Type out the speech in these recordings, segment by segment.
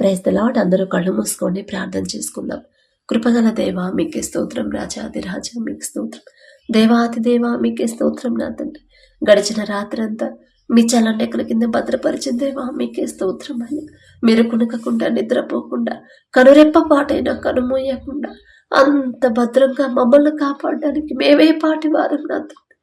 Praise the lord అందరూ కళ్ళు మూసుకొని ప్రార్థన చేసుకుందాం. కృపగల దేవ మీకే స్తోత్రం రాజాది రాజా మీకు స్తోత్రం. దేవాతి దేవ మీకే స్తోత్రం నా తండ్రి. గడిచిన రాత్రంతా మీ చల్లనెక్కల కింద భద్రపరిచిన దేవా మీకే స్తోత్రం అయ్యా. మీరు కునకకుండా నిద్రపోకుండా కనురెప్ప పాటైనా కనుమూయకుండా అంత భద్రంగా మమ్మల్ని కాపాడడానికి మేమే పాటి వారం నా తండ్రి.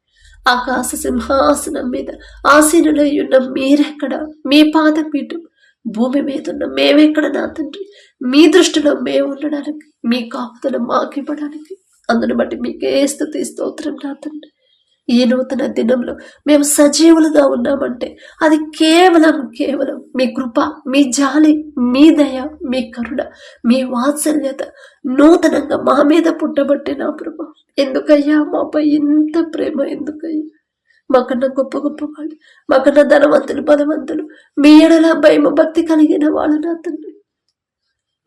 ఆకాశ సింహాసనం మీద ఆసీనులై ఉన్న మీరెక్కడ? మీ పాదపీఠం భూమి మీద ఉన్న మేమెక్కడ నా తండ్రి. మీ దృష్టిలో మేము ఉండడానికి మీ కాపుదల మాకు ఇవ్వడానికి. అందును బట్టి మీకే స్థుతి స్తోత్రం నా తండ్రి. ఈ నూతన దినంలో మేము సజీవులుగా ఉన్నామంటే అది కేవలం కేవలం మీ కృప మీ జాలి మీ దయ మీ కరుణ మీ వాత్సల్యత నూతనంగా మా మీద పుట్టబట్టే నా ప్రభ. ఎందుకయ్యా మాపై ఇంత ప్రేమ ఎందుకయ్యా? మాకన్నా గొప్ప గొప్ప వాళ్ళు మాకన్నా ధనవంతులు బలవంతులు. మీ ఎడల భయం భక్తి కలిగిన వాళ్ళు నా తండ్రి.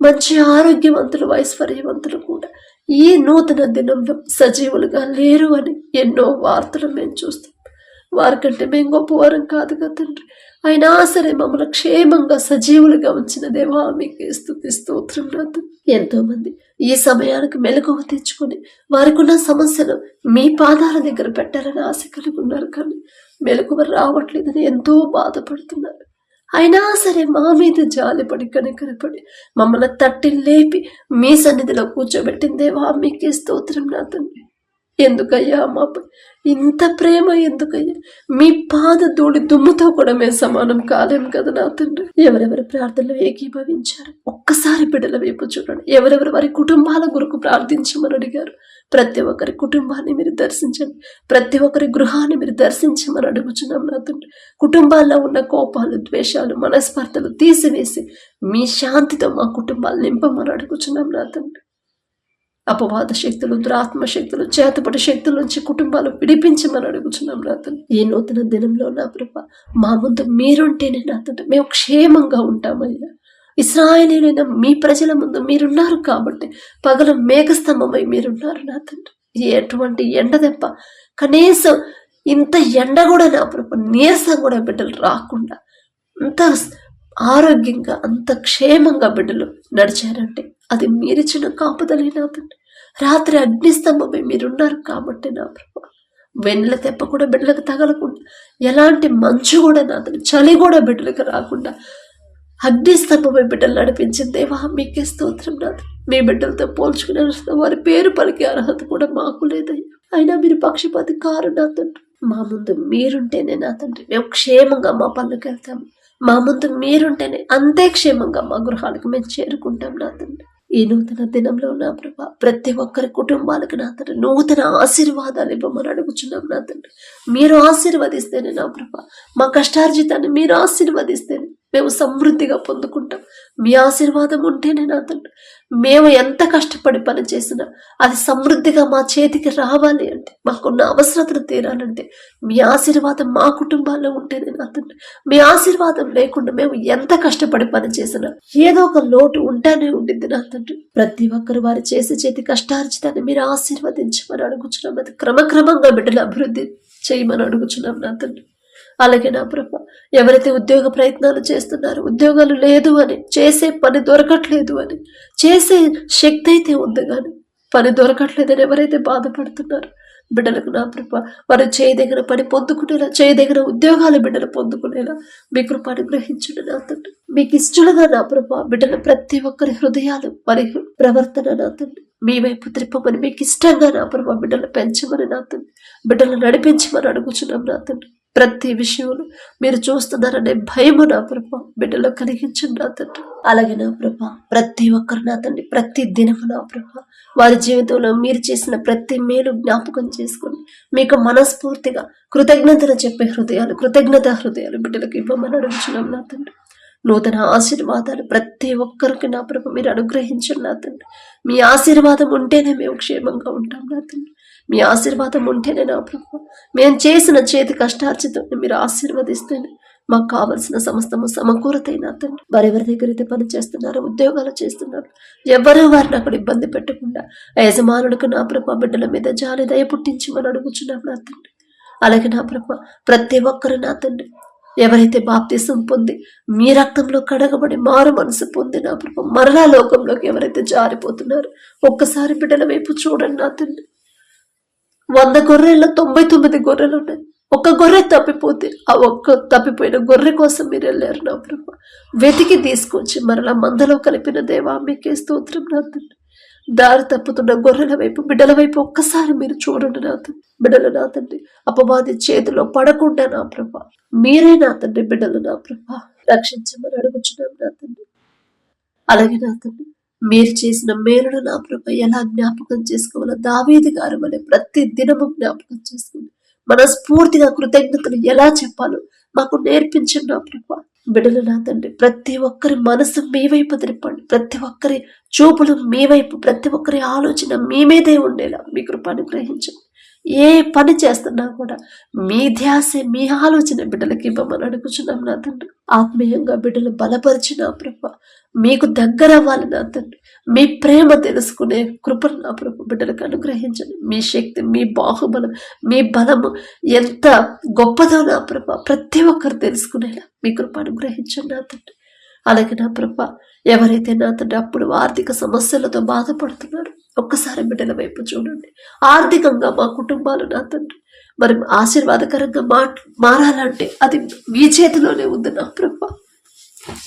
మంచి ఆరోగ్యవంతులు ఐశ్వర్యవంతులు కూడా ఈ నూతన దినంలో సజీవులుగా లేరు అని ఎన్నో వార్తలు మేము చూస్తాం. వారికంటే మేము గొప్పవారం కాదు కదా తండ్రి. అయినా సరే మమ్మల్ని క్షేమంగా సజీవులుగా ఉంచిన దేవా మీకు స్థుతి స్తోత్రం నా ఎంతో మంది ఈ సమయానికి మెలకువ తెచ్చుకొని వారికున్న సమస్యలు మీ పాదాల దగ్గర పెట్టాలని ఆశ కలిగి ఉన్నారు కానీ మెలకువ రావట్లేదని ఎంతో బాధపడుతున్నారు. అయినా సరే మా మీద జాలిపడి కనికరపడి మమ్మల్ని తట్టి లేపి మీ సన్నిధిలో కూర్చోబెట్టిందేవా మీకే స్తోత్రం నా తండ్రి ఎందుకయ్యా మాపై ఇంత ప్రేమ ఎందుకయ్యా? మీ పాద తోడి దుమ్ముతో కూడా మేము సమానం కాలేం కదా నా తండ్రి? ఎవరెవరి ప్రార్థనలు ఏకీభవించారు? ఒక్కసారి బిడ్డల వైపు చూడండి. ఎవరెవరు వారి కుటుంబాల కొరకు ప్రార్థించమని అడిగారు? ప్రతి ఒక్కరి కుటుంబాన్ని మీరు దర్శించండి. ప్రతి ఒక్కరి గృహాన్ని మీరు దర్శించమని అడుగుచున్నాం నా తండ్రి. కుటుంబాల్లో ఉన్న కోపాలు ద్వేషాలు మనస్పర్ధలు తీసివేసి మీ శాంతితో మా కుటుంబాలు నింపమని అడుగుచున్నాం నా తండ్రి. అపవాద శక్తులు దురాత్మ శక్తులు చేతపడి శక్తుల నుంచి కుటుంబాలు విడిపించమని అడుగుతున్నాం నా తండ్రి. ఈ నూతన దినంలో నా ప్రభ మా ముందు మీరుంటేనే నా తండ్రి. మేము క్షేమంగా ఉంటామయ్యా. ఇస్రాయలీలైన మీ ప్రజల ముందు మీరున్నారు కాబట్టి పగల మేఘస్తంభమై మీరున్నారు నా తండ్రి. ఎటువంటి ఎండ దెబ్బ కనీసం ఇంత ఎండ కూడా నా ప్రభ నీరసం కూడా బిడ్డలు రాకుండా అంత ఆరోగ్యంగా అంత క్షేమంగా బిడ్డలు నడిచారంటే అది మీరిచ్చిన కాపుదలైనా తండ్రి? రాత్రి అగ్నిస్తంభమే మీరున్నారు కాబట్టి నా ప్రభు. వెన్నెల తెప్ప కూడా బిడ్డలకు తగలకుండా ఎలాంటి మంచు కూడా నా తండ్రి చలి కూడా బిడ్డలకు రాకుండా అగ్నిస్తంభమే బిడ్డలు నడిపించింది దేవా మీకే స్తోత్రం నాది మీ బిడ్డలతో పోల్చుకునే వారి పేరు పలికే అర్హత కూడా మాకు లేదయ్యా. అయినా మీరు పక్షపాతి కారు నా తండ్రి. మా ముందు మీరుంటేనే నా తండ్రి. మేము క్షేమంగా మా పనులకు వెళ్తాము. మా ముందు మీరుంటేనే అంతే క్షేమంగా మా గృహాలకు మేము చేరుకుంటాం నా తండ్రి. ఈ నూతన దినంలో నా ప్రభా ప్రతి ఒక్కరి కుటుంబాలకు నా తండ్రి నూతన ఆశీర్వాదాలు ఇవ్వమని అడుగుచున్నాం నా తండ్రి. మీరు ఆశీర్వదిస్తేనే నా ప్రభా మా కష్టార్జితాన్ని మీరు ఆశీర్వదిస్తే మేము సమృద్ధిగా పొందుకుంటాం. మీ ఆశీర్వాదం ఉంటేనే నా తండ్రి మేము ఎంత కష్టపడి పని చేసినా అది సమృద్ధిగా మా చేతికి రావాలి అంటే మాకున్న అవసరతలు తీరాలంటే మీ ఆశీర్వాదం మా కుటుంబాల్లో ఉంటేనే నా తండ్రి మీ ఆశీర్వాదం లేకుండా మేము ఎంత కష్టపడి పని చేసినా ఏదో ఒక లోటు ఉంటానే ఉండింది నా తండ్రి ప్రతి ఒక్కరు వారు చేసే చేతి కష్టార్జితాన్ని మీరు ఆశీర్వదించమని అడుగుచున్నాం. అది క్రమక్రమంగా బిడ్డలు అభివృద్ధి చేయమని అడుగుచున్నాం నా తండ్రి అలాగే నా ప్రభ? ఎవరైతే ఉద్యోగ ప్రయత్నాలు చేస్తున్నారో ఉద్యోగాలు లేదు అని చేసే పని దొరకట్లేదు అని చేసే శక్తి అయితే ఉంది కానీ పని దొరకట్లేదని ఎవరైతే బాధపడుతున్నారు బిడ్డలకు నా కృప వారు చేయదగిన పని పొందుకునేలా చేయదగిన ఉద్యోగాలు బిడ్డలు పొందుకునేలా మీ కృప అనుగ్రహించండి నా తండ్రి. మీకు ఇష్టలుగా నా ప్రభ బిడ్డల ప్రతి ఒక్కరి హృదయాలు మరియు ప్రవర్తన నా తండ్రి. మీ వైపు త్రిప్పమని మీకు ఇష్టంగా నా ప్రభ బిడ్డలు పెంచమని నా తండ్రి. బిడ్డలు నడిపించమని అడుగుచున్నాం నా తండ్రి. ప్రతి విషయంలో మీరు చూస్తున్నారనే భయము నా ప్రభ. బిడ్డలో కలిగించండి నా తండ్రి. అలాగే నా ప్రభ. ప్రతి ఒక్కరు నా తండ్రి. ప్రతి దినము నా ప్రభ. వారి జీవితంలో మీరు చేసిన ప్రతి మేలు జ్ఞాపకం చేసుకొని మీకు మనస్ఫూర్తిగా కృతజ్ఞతలు చెప్పే హృదయాలు కృతజ్ఞత హృదయాలు బిడ్డలకు ఇవ్వమని అడుగుతున్నాం నా తండ్రి. నూతన ఆశీర్వాదాలు ప్రతి ఒక్కరికి నా ప్రభు. మీరు అనుగ్రహించండి నా తండ్రి. మీ ఆశీర్వాదం ఉంటేనే మేము క్షేమంగా ఉంటాం నా తండ్రి. మీ ఆశీర్వాదం ఉంటేనే నా ప్రభు. మేము చేసిన చేతి కష్టార్జితం మీరు ఆశీర్వదిస్తేనే మాకు కావలసిన సమస్తము సమకూరతైన నా తండ్రి. వారెవరి దగ్గర అయితే పని చేస్తున్నారు ఉద్యోగాలు చేస్తున్నారు ఎవరు వారిని అక్కడ ఇబ్బంది పెట్టకుండా యజమానుడికి యజమానులకు నా ప్రభ బిడ్డల మీద జాలి దయ పుట్టించమని అడుగుచున్నాం నా తండ్రి. అలాగే నా ప్రభ ప్రతి ఒక్కరు నా తండ్రి. ఎవరైతే బాప్తిసం పొంది మీ రక్తంలో కడగబడి మారు మనసు పొంది నా ప్రభు మరలా లోకంలోకి ఎవరైతే జారిపోతున్నారు ఒక్కసారి బిడ్డల వైపు చూడండి నా తండ్రి. వంద గొర్రెల్లో తొంభై తొమ్మిది గొర్రెలు ఉన్నాయి. ఒక్క గొర్రె తప్పిపోతే ఆ ఒక్క తప్పిపోయిన గొర్రె కోసం మీరు వెళ్ళారు నా ప్రభు. వెతికి తీసుకొచ్చి మరలా మందలో కలిపిన దేవా మీకే స్తోత్రం నా దారి తప్పుతున్న గొర్రెల వైపు బిడ్డల వైపు ఒక్కసారి మీరు చూడండి నా తండ్రి. బిడ్డలు నా తండ్రి అపవాది చేతిలో పడకుండా నా ప్రభ. మీరే నా తండ్రి బిడ్డలు నా ప్రభ. రక్షించమని అడుగుచున్నాం నా తండ్రి. అలాగే నా తండ్రి. మీరు చేసిన మేలును నా ప్రభ ఎలా జ్ఞాపకం చేసుకోవాలో దావేది గారు వలె ప్రతి దినము జ్ఞాపకం చేసుకుని మనస్ఫూర్తిగా కృతజ్ఞతలు ఎలా చెప్పాలో మాకు నేర్పించండి నా ప్రభ. బిడ్డలు నా తండ్రి ప్రతి ఒక్కరి మనసు మీ వైపు తిరపండి ప్రతి ఒక్కరి చూపులు మీ వైపు ప్రతి ఒక్కరి ఆలోచన మీ మీదే ఉండేలా మీ కృపను గ్రహించండి. ఏ పని చేస్తున్నా కూడా మీ ధ్యాసే మీ ఆలోచన బిడ్డలకి ఇవ్వమని అడుగుచున్నాం నా తండ్రి. ఆత్మీయంగా బిడ్డలు బలపరిచిన ప్రభ. మీకు దగ్గర అవ్వాలి నా తండ్రి. మీ ప్రేమ తెలుసుకునే కృపను నా ప్రభు బిడ్డలకు అనుగ్రహించండి. మీ శక్తి మీ బాహుబలం మీ బలము ఎంత గొప్పదో నా ప్రభ. ప్రతి ఒక్కరు తెలుసుకునేలా మీ కృప అనుగ్రహించండి నా తండ్రి. అలాగే నా ప్రభ ఎవరైతే నా తండ్రి అప్పుడు ఆర్థిక సమస్యలతో బాధపడుతున్నారు ఒక్కసారి బిడ్డల వైపు చూడండి. ఆర్థికంగా మా కుటుంబాలు నా తండ్రి. మరి ఆశీర్వాదకరంగా మా మారాలంటే అది మీ చేతిలోనే ఉంది నా ప్రభ.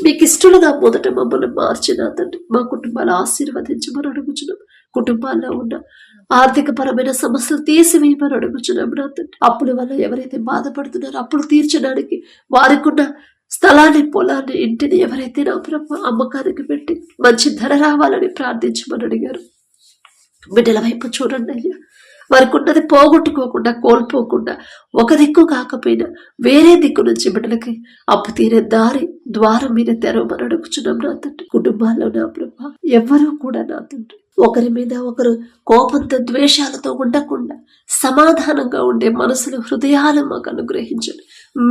మీకు ఇష్టలుగా మొదట మమ్మల్ని మార్చి నా తండ్రి. మా కుటుంబాలు ఆశీర్వదించమని అడుగుచున్నాం. కుటుంబాల్లో ఉన్న ఆర్థిక పరమైన సమస్యలు తీసివేయమని అడుగుచున్నాం నా తండ్రి. అప్పుల వల్ల ఎవరైతే బాధపడుతున్నారో అప్పులు తీర్చడానికి వారికి ఉన్న స్థలాన్ని పొలాన్ని ఇంటిని ఎవరైతే నా ప్రభ అమ్మకానికి పెట్టి మంచి ధర రావాలని ప్రార్థించమని అడిగారు. బిడ్డల వైపు చూడండి అయ్యా వారికి ఉన్నది పోగొట్టుకోకుండా కోల్పోకుండా ఒక దిక్కు కాకపోయినా వేరే దిక్కు నుంచి బిడ్డలకి అప్పు తీరే దారి ద్వారం మీద తెరవమని అడుగుచున్నాం నా తండ్రి. కుటుంబాల్లో నా ప్రభ ఎవ్వరూ కూడా నా తండ్రి. ఒకరి మీద ఒకరు కోపంతో ద్వేషాలతో ఉండకుండా సమాధానంగా ఉండే మనసులు హృదయాలు మాకు అనుగ్రహించండి.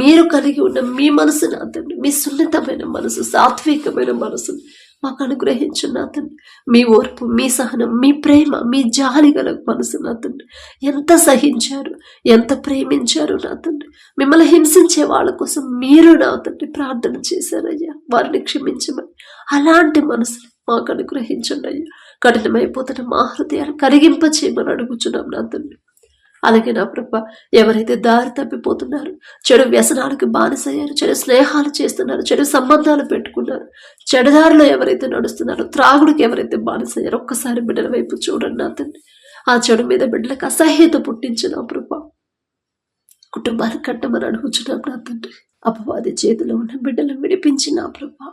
మీరు కలిగి ఉన్న మీ మనసు నా తండ్రి. మీ సున్నితమైన మనసు సాత్వికమైన మనసు మాకు అనుగ్రహించు నా తండ్రి మీ ఓర్పు మీ సహనం మీ ప్రేమ మీ జాలి గల మనసు నా తండ్రి. ఎంత సహించారు ఎంత ప్రేమించారు నా తండ్రి. మిమ్మల్ని హింసించే వాళ్ళ కోసం మీరు నా తండ్రి ప్రార్థన చేశారయ్యా. వారిని క్షమించమని. అలాంటి మనసు మాకు అనుగ్రహించండి అయ్యా. కఠినమైపోతున్న మా హృదయాన్ని కరిగింప చేయమని అడుగుచున్నాం నా తండ్రి. అలాగే నా ప్రభ ఎవరైతే దారి తప్పిపోతున్నారు చెడు వ్యసనాలకు బానిసయ్యారు చెడు స్నేహాలు చేస్తున్నారు చెడు సంబంధాలు పెట్టుకున్నారు చెడదారిలో ఎవరైతే నడుస్తున్నారో త్రాగుడికి ఎవరైతే బానిసయ్యారో ఒక్కసారి బిడ్డల వైపు చూడండి నా తండ్రి ఆ చెడు మీద బిడ్డలకు అసహ్యత పుట్టించిన ప్రభ. కుటుంబాన్ని కట్టమని అడుగుచున్నాం నా తండ్రి. అపవాది చేతిలో ఉన్న బిడ్డలను విడిపించిన ప్రభా.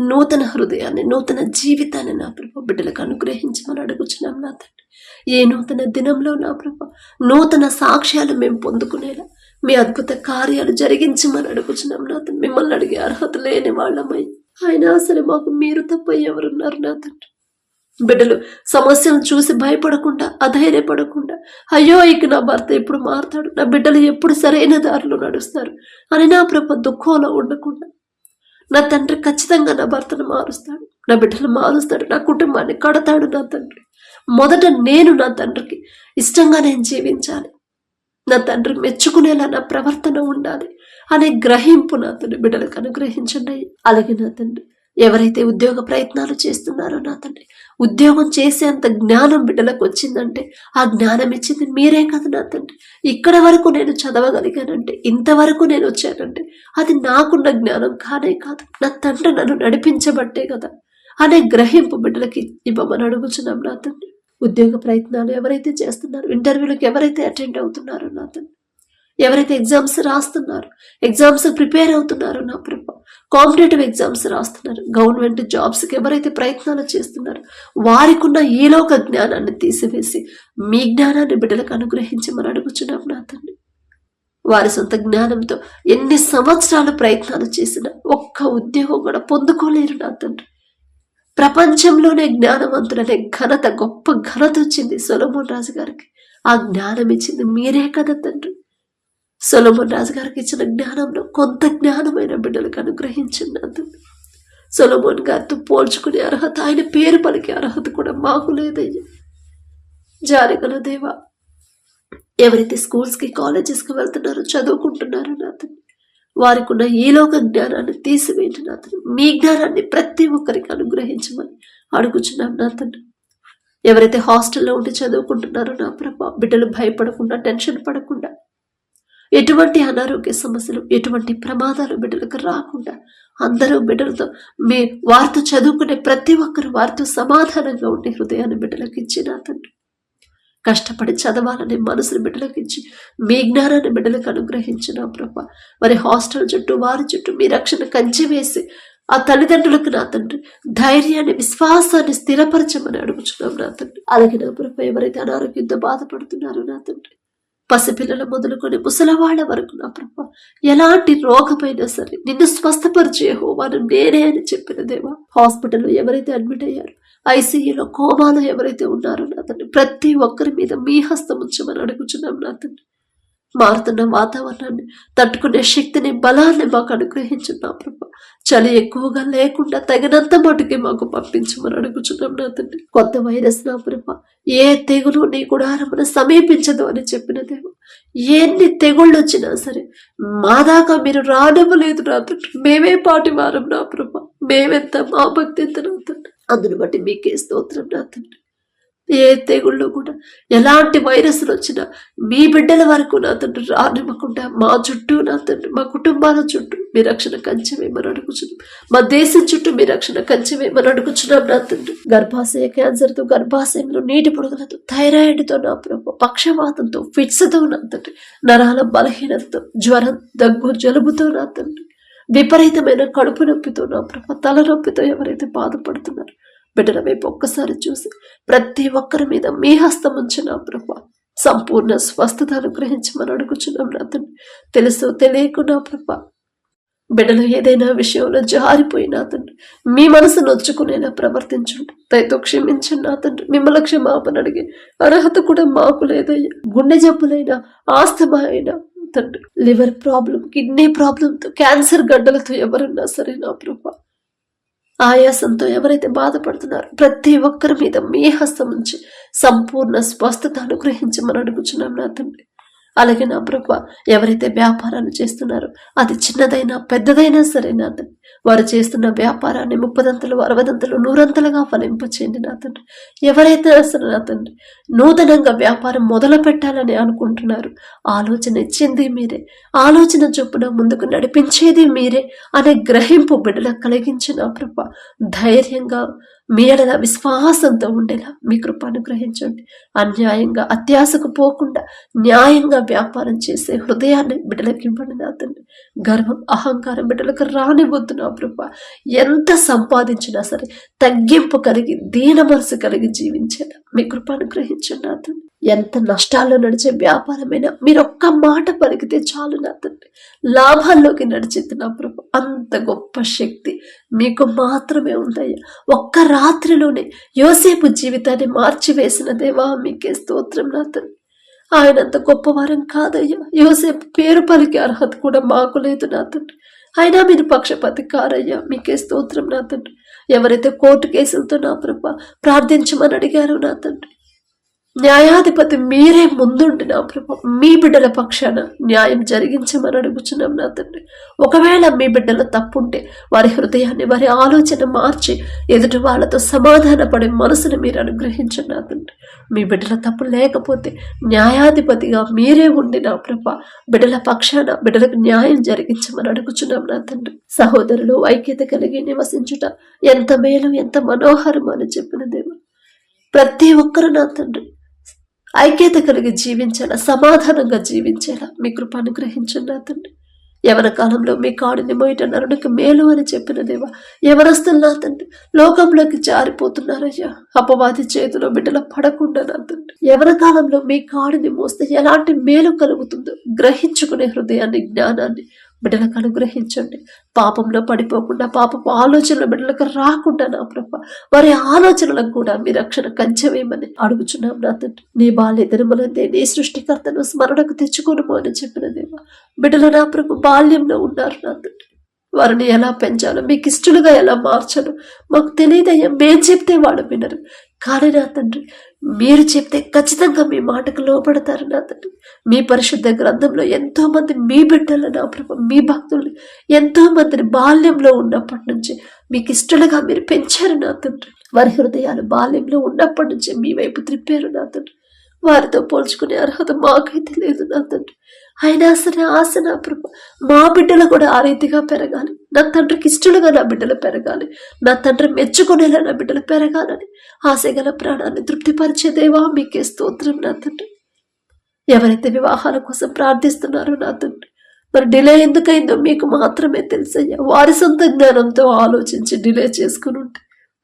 నూతన హృదయాన్ని నూతన జీవితాన్ని నా ప్రభ బిడ్డలకు అనుగ్రహించమని అడుగుచున్నాం నా తండ్రి. ఏ నూతన దినంలో నా ప్రభ నూతన సాక్ష్యాలు మేము పొందుకునేలా మీ అద్భుత కార్యాలు జరిగించమని అడుగుచున్నాం నా తండ్రి. మిమ్మల్ని అడిగే అర్హత లేని వాళ్ళమై ఆయన అసలు మాకు మీరు తప్ప ఎవరున్నారు నా తండ్రి. బిడ్డలు సమస్యలను చూసి భయపడకుండా అధైర్యపడకుండా అయ్యో ఇక నా భర్త ఎప్పుడు మారుతాడు? నా బిడ్డలు ఎప్పుడు సరైన దారిలో నడుస్తారు? అని నా ప్రభ దుఃఖంలో ఉండకుండా నా తండ్రి ఖచ్చితంగా నా భర్తను మారుస్తాడు నా బిడ్డను మారుస్తాడు నా కుటుంబాన్ని కడతాడు నా తండ్రి. మొదట నేను నా తండ్రికి ఇష్టంగా నేను జీవించాలి. నా తండ్రి మెచ్చుకునేలా నా ప్రవర్తన ఉండాలి అనే గ్రహింపు నా తండ్రి బిడ్డలకు అనుగ్రహించండి. అలాగే నా తండ్రి. ఎవరైతే ఉద్యోగ ప్రయత్నాలు చేస్తున్నారో నా తండ్రి ఉద్యోగం చేసేంత జ్ఞానం బిడ్డలకు వచ్చిందంటే ఆ జ్ఞానం ఇచ్చింది మీరే కదా నా తండ్రి. ఇక్కడ వరకు నేను చదవగలిగానంటే ఇంతవరకు నేను వచ్చానంటే అది నాకున్న జ్ఞానం కానే కాదు. నా తండ్రి నన్ను నడిపించబట్టే కదా. అనే గ్రహింపు బిడ్డలకి ఇవ్వమని అడుగుచున్నాం నా తండ్రి. ఉద్యోగ ప్రయత్నాలు ఎవరైతే చేస్తున్నారో ఇంటర్వ్యూలకు ఎవరైతే అటెండ్ అవుతున్నారో నా తండ్రి ఎవరైతే ఎగ్జామ్స్ రాస్తున్నారు ఎగ్జామ్స్ ప్రిపేర్ అవుతున్నారు నా ప్రభ కాంపిటేటివ్ ఎగ్జామ్స్ రాస్తున్నారు. గవర్నమెంట్ జాబ్స్కి ఎవరైతే ప్రయత్నాలు చేస్తున్నారో వారికి ఉన్న ఏలోక జ్ఞానాన్ని తీసివేసి మీ జ్ఞానాన్ని బిడ్డలకు అనుగ్రహించమని అడుగుచున్నాం నా తండ్రి. వారి సొంత జ్ఞానంతో ఎన్ని సంవత్సరాలు ప్రయత్నాలు చేసినా ఒక్క ఉద్యోగం కూడా పొందుకోలేరు నా తండ్రి. ప్రపంచంలోనే జ్ఞానవంతులనే ఘనత గొప్ప ఘనత వచ్చింది సొలమోన్ రాజు గారికి. ఆ జ్ఞానం ఇచ్చింది మీరే కదా తండ్రి. సొలమన్ రాజు గారికి ఇచ్చిన జ్ఞానంలో కొంత జ్ఞానమైన బిడ్డలకు అనుగ్రహించింది అతను సొలమోన్ గారితో పోల్చుకునే అర్హత ఆయన పేరు పలికే అర్హత కూడా మాకు లేదయ్యా. జారిగల దేవా ఎవరైతే స్కూల్స్కి కాలేజెస్కి వెళ్తున్నారో చదువుకుంటున్నారో నా వారికి ఉన్న ఈ లోక జ్ఞానాన్ని తీసివేయండి అతను. మీ జ్ఞానాన్ని ప్రతి ఒక్కరికి అనుగ్రహించమని అడుగుచున్నాం నాతను ఎవరైతే హాస్టల్లో ఉండి చదువుకుంటున్నారో నా ప్రభా బిడ్డలు భయపడకుండా టెన్షన్ పడకుండా ఎటువంటి అనారోగ్య సమస్యలు ఎటువంటి ప్రమాదాలు బిడ్డలకు రాకుండా అందరూ బిడ్డలతో మీ వారితో చదువుకునే ప్రతి ఒక్కరు వారితో సమాధానంగా ఉండే హృదయాన్ని బిడ్డలకు ఇచ్చి నా తండ్రి. కష్టపడి చదవాలని మనసును బిడ్డలకు ఇచ్చి మీ జ్ఞానాన్ని బిడ్డలకు అనుగ్రహించిన ప్రభ. మరి హాస్టల్ చుట్టూ వారి చుట్టూ మీ రక్షణ కంచి వేసి ఆ తల్లిదండ్రులకు నా తండ్రి ధైర్యాన్ని విశ్వాసాన్ని స్థిరపరచమని అడుగుతున్నాం నా తండ్రి. అలాగే నా ప్రభ ఎవరైతే అనారోగ్యంతో బాధపడుతున్నారో నా తండ్రి. పసిపిల్లల మొదలుకొని ముసలవాళ్ళ వరకు నా ప్రభ ఎలాంటి రోగమైనా సరే నిన్ను స్వస్థపరిచే హోమాను నేనే అని చెప్పిన దేవా హాస్పిటల్లో ఎవరైతే అడ్మిట్ అయ్యారు ఐసీయూలో కోమాలో ఎవరైతే ఉన్నారో నా తండ్రి ప్రతి ఒక్కరి మీద మీ హస్తం ఉంచమని అడుగుచున్నాం నా తండ్రి. మారుతున్న వాతావరణాన్ని తట్టుకునే శక్తిని బలాన్ని మాకు అనుగ్రహించున్నాం ప్రభా. చలి ఎక్కువగా లేకుండా తగినంత మటుకే మాకు పంపించమని అడుగుచున్నాం నా తండ్రి. కొత్త వైరస్ నా ప్రభ. ఏ తెగులు నీ గుడారమున సమీపించదు అని చెప్పిన దేవ. ఎన్ని తెగుళ్ళు వచ్చినా సరే మా దాకా మీరు రానివ్వలేదు నా తండ్రి. మేమే పాటి వారం నా ప్రభ. మేమెంత మా భక్తి ఎంత నా తండ్రి. అందును బట్టి మీకే స్తోత్రం నా తండ్రి. ఏ తెగుళ్ళు కూడా ఎలాంటి వైరస్లు వచ్చినా మీ బిడ్డల వరకు నా తండ్రి రానివ్వకుండా మా చుట్టూ నా తండ్రి మా కుటుంబాల చుట్టూ మీ రక్షణ కంచెమేమని అడుగుచున్నాం. మా దేశం చుట్టూ మీ రక్షణ కంచెమేమని అడుగుచున్నాం నా తండ్రి. గర్భాశయ క్యాన్సర్తో గర్భాశయంలో నీటి పొడుగులతో థైరాయిడ్తో నా ప్రభు పక్షవాతంతో ఫిట్స్తో నా తండ్రి నరాల బలహీనతతో జ్వరం దగ్గు జలుబుతో నా తండ్రి విపరీతమైన కడుపు నొప్పితో నా ప్రభు తలనొప్పితో ఎవరైతే బాధపడుతున్నారో బిడ్డల వైపు ఒక్కసారి చూసి ప్రతి ఒక్కరి మీద మీ హస్తం ఉంచిన ప్రభా సంపూర్ణ స్వస్థత అనుగ్రహించమని అడుగుచున్నాం నా తండ్రి. తెలుసు తెలియకున్నా ప్రభా బిడ్డలు ఏదైనా విషయంలో జారిపోయినా తండ్రి మీ మనసు నొచ్చుకునేలా ప్రవర్తించండి. దయతో క్షమించండి నా తండ్రి. మిమ్మల్ని క్షమాపణ అడిగి అర్హత కూడా మాకు లేదయ్యా. గుండె జబ్బులైనా ఆస్తమా అయినా తండ్రి లివర్ ప్రాబ్లం కిడ్నీ ప్రాబ్లంతో క్యాన్సర్ గడ్డలతో ఎవరున్నా సరే నా ప్రభా? ఆయాసంతో ఎవరైతే బాధపడుతున్నారో ప్రతి ఒక్కరి మీద మీ హస్తం నుంచి సంపూర్ణ స్వస్థత అనుగ్రహించమని అడుగుచున్నాం నా తండ్రి. అలాగే నా ప్రభు ఎవరైతే వ్యాపారాలు చేస్తున్నారో అది చిన్నదైనా పెద్దదైనా సరే నా తండ్రి వారు చేస్తున్న వ్యాపారాన్ని ముప్పదంతలు అరవదంతలు నూరంతలుగా ఫలింపచేయండి నా తండ్రి ఎవరైతే అసలు నా తండ్రి నూతనంగా వ్యాపారం మొదలు పెట్టాలని అనుకుంటున్నారు ఆలోచన ఇచ్చింది మీరే ఆలోచన చొప్పున ముందుకు నడిపించేది మీరే అనే గ్రహింపు బిడ్డలకు కలిగించిన ప్రభ. ధైర్యంగా మీడల విశ్వాసంతో ఉండేలా మీ కృప అనుగ్రహించండి. అన్యాయంగా అత్యాశకు పోకుండా న్యాయంగా వ్యాపారం చేసే హృదయాన్ని బిడ్డలకి ఇవ్వండి నా తండ్రి. గర్వం అహంకారం బిడ్డలకు రానివద్దు నా కృప. ఎంత సంపాదించినా సరే తగ్గింపు కలిగి దీన మనసు కలిగి జీవించేలా మీ కృప అనుగ్రహించండి నా తండ్రి. ఎంత నష్టాల్లో నడిచే వ్యాపారమైనా మీరు ఒక్క మాట పలికితే చాలు నా తండ్రి. లాభాల్లోకి నడిచేది నా ప్రభు. అంత గొప్ప శక్తి మీకు మాత్రమే ఉందయ్యా. ఒక్క రాత్రిలోనే యోసేపు జీవితాన్ని మార్చివేసిన దేవా మీకే స్తోత్రం నా తండ్రి. ఆయన అంత గొప్పవారం కాదయ్యా. యోసేపు పేరు పలికే అర్హత కూడా మాకు లేదు నా తండ్రి. అయినా మీరు పక్షపాతి కారయ్యా మీకే స్తోత్రం నా తండ్రి. ఎవరైతే కోర్టు కేసులతో నా ప్రభ ప్రార్థించమని అడిగారో నా తండ్రి. న్యాయాధిపతి మీరే ముందుండి నా ప్రభు. మీ బిడ్డల పక్షాన న్యాయం జరిగించమని అడుగుచున్నాం నా తండ్రి. ఒకవేళ మీ బిడ్డల తప్పుంటే వారి హృదయాన్ని వారి ఆలోచన మార్చి ఎదుటి వాళ్ళతో సమాధానపడే మనసును మీరు అనుగ్రహించండి నా తండ్రి. మీ బిడ్డల తప్పు లేకపోతే న్యాయాధిపతిగా మీరే ఉండి నా ప్రభ బిడ్డల పక్షాన బిడ్డలకు న్యాయం జరిగించమని అడుగుచున్నాం నా తండ్రి. సహోదరులు ఐక్యత కలిగి నివసించుట ఎంత మేలు ఎంత మనోహరం అని చెప్పిన దేవ. ప్రతి ఒక్కరు నా తండ్రి ఐక్యత కలిగి జీవించేలా సమాధానంగా జీవించేలా మీ కృప అనుగ్రహించండి నా తండ్రి. యవన కాలంలో మీ కాడిని మోయట నరునికి మేలు అని చెప్పిన దేవా ఎవరస్తులు తండ్రి లోకంలోకి జారిపోతున్నారయ్యా. అపవాది చేతిలో బిడ్డల పడకుండా తండ్రి. యవన కాలంలో మీ కాడిని మోస్తే ఎలాంటి మేలు కలుగుతుందో గ్రహించుకునే హృదయాన్ని జ్ఞానాన్ని బిడ్డలకు అనుగ్రహించండి. పాపంలో పడిపోకుండా పాపపు ఆలోచనలు బిడ్డలకు రాకుండా నా ప్రభ వారి ఆలోచనలకు కూడా మీ రక్షణ కంచవేమని అడుగుచున్నాం నా తండ్రి. నీ బాల్య దినములందే నీ సృష్టికర్తను స్మరణకు తెచ్చుకోను అని చెప్పిన దేవా బిడ్డలు నా ప్రభు బాల్యంలో ఉన్నారు నా తండ్రి. వారిని ఎలా పెంచాలో మీకు ఇష్టలుగా ఎలా మార్చాలో మాకు తెలియదయ్యా. మేం చెప్తే వాడు వినరు. కానీ నా తండ్రి మీరు చెప్తే ఖచ్చితంగా మీ మాటకు లోపడతారు నా తండ్రి మీ పరిశుద్ధ గ్రంథంలో ఎంతో మంది మీ బిడ్డలు నా ప్రభు మీ భక్తులు ఎంతో మందిని బాల్యంలో ఉన్నప్పటి నుంచి మీకు ఇష్టలుగా మీరు పెంచారు నా తండ్రి వారి హృదయాలు బాల్యంలో ఉన్నప్పటి నుంచి మీ వైపు త్రిప్పారు నా తండ్రి వారితో పోల్చుకునే అర్హత మాకైతే లేదు నా తండ్రి అయినా సరే ఆశ నా ప్రభు మా బిడ్డలు కూడా ఆ రీతిగా పెరగాలి. నా తండ్రికి ఇష్టలుగా నా బిడ్డలు పెరగాలి. నా తండ్రి మెచ్చుకునేలా నా బిడ్డలు పెరగాలని ఆశగల ప్రాణాన్ని తృప్తిపరిచే దేవా మీకే స్తోత్రం నా తండ్రి. ఎవరైతే వివాహాల కోసం ప్రార్థిస్తున్నారో నా తండ్రి మరి డిలే ఎందుకైందో మీకు మాత్రమే తెలుసయ్యా. వారి సొంత జ్ఞానంతో ఆలోచించి డిలే చేసుకుని ఉంటే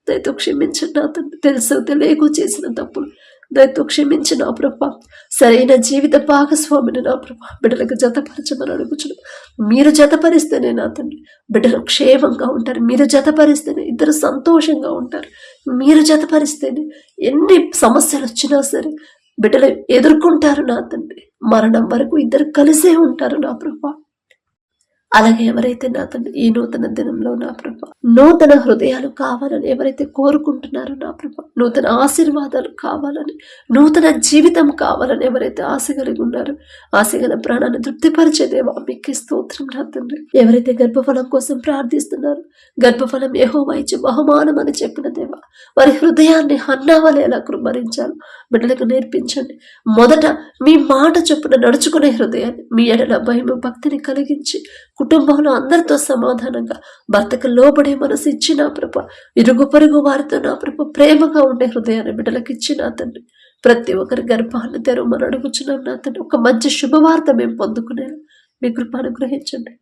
దయతో క్షమించండి నా తండ్రి. తెలుసు తెలియకు చేసిన తప్పులు దయతో క్షమించి నా ప్రభ. సరైన జీవిత భాగస్వామిని నా ప్రభ. బిడ్డలకు జతపరచమని అడుగుచున్నాం మీరు జతపరిస్తేనే నా తండ్రి. బిడ్డలు క్షేమంగా ఉంటారు. మీరు జతపరిస్తేనే ఇద్దరు సంతోషంగా ఉంటారు. మీరు జతపరిస్తేనే ఎన్ని సమస్యలు వచ్చినా సరే బిడ్డలు ఎదుర్కొంటారు నా తండ్రి. మరణం వరకు ఇద్దరు కలిసే ఉంటారు నా ప్రభా. అలాగే ఎవరైతే నా ఈ నూతన దినంలో నా ప్రభ నూతన హృదయాలు కావాలని ఎవరైతే కోరుకుంటున్నారో నా ప్రభ నూతన ఆశీర్వాదాలు కావాలని నూతన జీవితం కావాలని ఎవరైతే ఆశ కలిగి ఉన్నారో ఆశ గల ప్రాణాన్ని తృప్తిపరిచే దేవా మీకు స్తోత్రం నా తండ్రి. ఎవరైతే గర్భఫలం కోసం ప్రార్థిస్తున్నారో గర్భఫలం ఏహో ఇచ్చే బహుమానం అని చెప్పిన దేవా వారి హృదయాన్ని హన్నావలేలా కృమరించాలి బిడ్డలకు నేర్పించండి. మొదట మీ మాట చొప్పున నడుచుకునే హృదయాన్ని మీ ఎడల భయం భక్తిని కలిగించి కుటుంబంలో అందరితో సమాధానంగా భర్తకు లోబడే మనసు ఇచ్చిన ప్రభ ఇరుగు పొరుగు వారితో నా ప్రభ ప్రేమగా ఉండే హృదయాన్ని బిడ్డలకు ఇచ్చిన తండ్రి. ప్రతి ఒక్కరి గర్భాన్ని తెరవమని అడుగుచున్నాం నా తండ్రి. ఒక మంచి శుభవార్త మేము పొందుకునేలా మీ కృప అనుగ్రహించండి.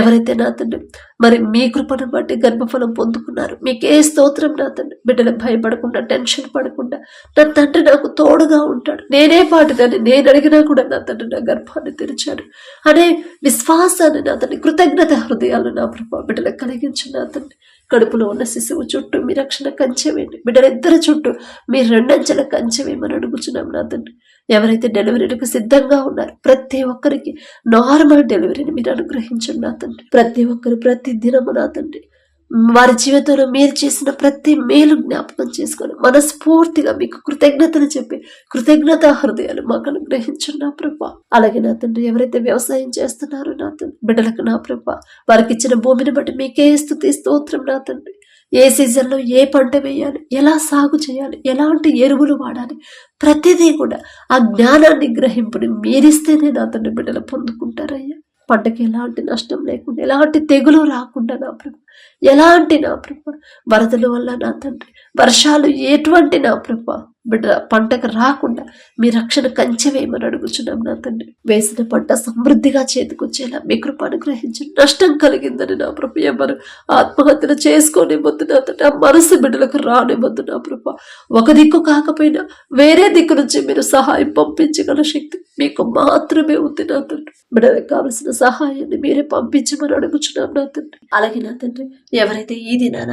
ఎవరైతే నా తండ్రి మరి మీ కృపను బట్టి గర్భఫలం పొందుకున్నారు. మీకే స్తోత్రం నా తండ్రి. బిడ్డలు భయపడకుండా టెన్షన్ పడకుండా నా తండ్రి నాకు తోడుగా ఉంటాడు. నేనే పాటిదని నేను అడిగినా కూడా నా తండ్రి నా గర్భాన్ని తెరిచాడు. అనే విశ్వాసాన్ని నా తండ్రి కృతజ్ఞత హృదయాలు నా ప్రభా బిడ్డలకు కలిగించు నా తండ్రి. కడుపులో ఉన్న శిశువు చుట్టూ మీ రక్షణ కంచెవేయండి బిడ్డలిద్దరి చుట్టూ మీ రెండంచెల కంచెవేయమని అడుగుచున్నాం నా తండ్రి. ఎవరైతే డెలివరీలకు సిద్ధంగా ఉన్నారు ప్రతి ఒక్కరికి నార్మల్ డెలివరీని మీరు అనుగ్రహించండి నా తండ్రి. ప్రతి ఒక్కరు ప్రతి దినము నా తండ్రి. వారి జీవితంలో మీరు చేసిన ప్రతి మేలు జ్ఞాపకం చేసుకొని మనస్ఫూర్తిగా మీకు కృతజ్ఞతలు చెప్పి కృతజ్ఞత హృదయాలు మాకు అనుగ్రహించండి నా ప్రభా. అలాగే నా తండ్రి ఎవరైతే వ్యవసాయం చేస్తున్నారో నా తండ్రి బిడ్డలకు నా ప్రభా వారికి ఇచ్చిన భూమిని బట్టి మీకే స్థుతి స్తోత్రం నా తండ్రి. ఏ సీజన్లో ఏ పంట వేయాలి ఎలా సాగు చేయాలి ఎలాంటి ఎరువులు వాడాలి ప్రతిదీ కూడా ఆ జ్ఞానాన్ని గ్రహింపుని మీరిస్తేనే నా తండ్రి బిడ్డలు పొందుకుంటారయ్యా. పంటకి ఎలాంటి నష్టం లేకుండా ఎలాంటి తెగులు రాకుండా నా ప్రభు ఎలాంటి నా ప్రభు వరదల వల్ల నా తండ్రి వర్షాలు ఎటువంటి నా ప్రభు బిడ్డ పంటకు రాకుండా మీ రక్షణ కంచెవేయమని అడుగుచున్నాం నా తండ్రి. వేసిన పంట సమృద్ధిగా చేతికొచ్చేలా మీ కృప అనుగ్రహించి నష్టం కలిగిందని నా ప్రభు ఎవరు ఆత్మహత్యలు చేసుకోనివ్వద్దు నా తండ్రి. ఆ మనసు బిడ్డలకు రానివ్వద్దు నా ప్రభు. ఒక దిక్కు కాకపోయినా వేరే దిక్కు నుంచి మీరు సహాయం పంపించగల శక్తి మీకు మాత్రమే ఉంది నా తండ్రి. బిడ్డలకు కావలసిన సహాయాన్ని మీరే పంపించమని అడుగుచున్నాం నా తండ్రి. అలాగే నా తండ్రి ఎవరైతే ఈ దినాన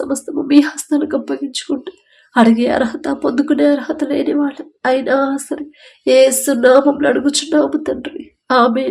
సమస్తము మీ హస్తానికి అప్పగించుకుంటూ అడిగే అర్హత పొందుకునే అర్హత లేని వాళ్ళం. అయినా సరే ఏ సున్నామంలో అడుగుచున్నాము తండ్రి. ఆమె